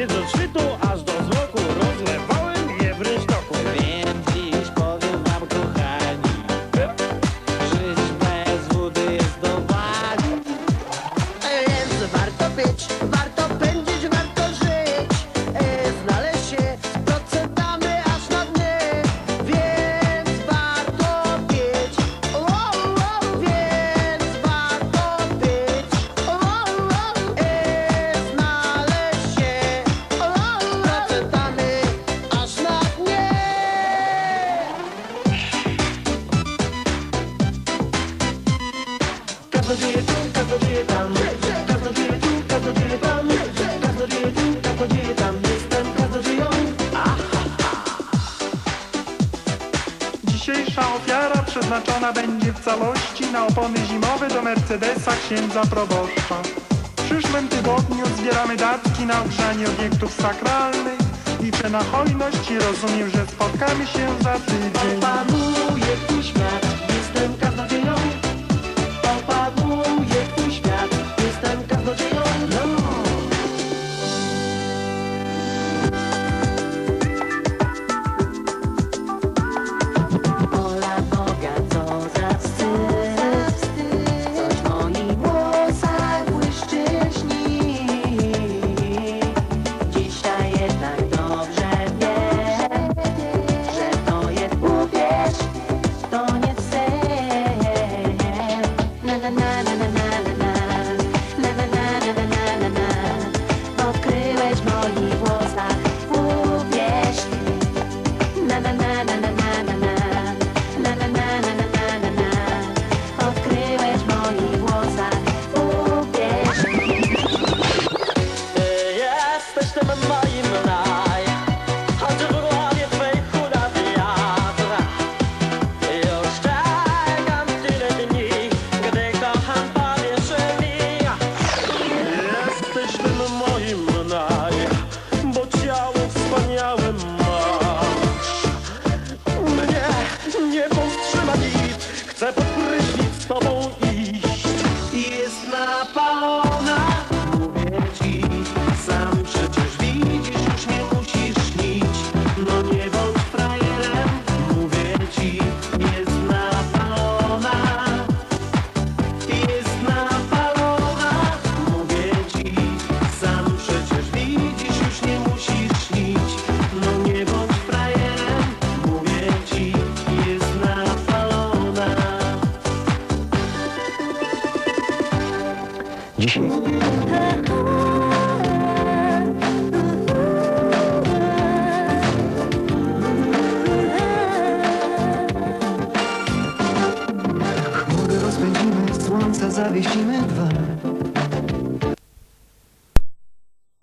Haciendo el. dzieje tam tu, tam tu, tam Jestem Dzisiejsza ofiara przeznaczona będzie w całości na opony zimowe do Mercedesa księdza proboszcza. W przyszłym tygodniu zbieramy datki na ogrzanie obiektów sakralnych. Liczę na hojność i rozumiem, że spotkamy się za tydzień. na na na. Dzisiaj. Chmury rozpędzimy, słońca zawiesimy dwa.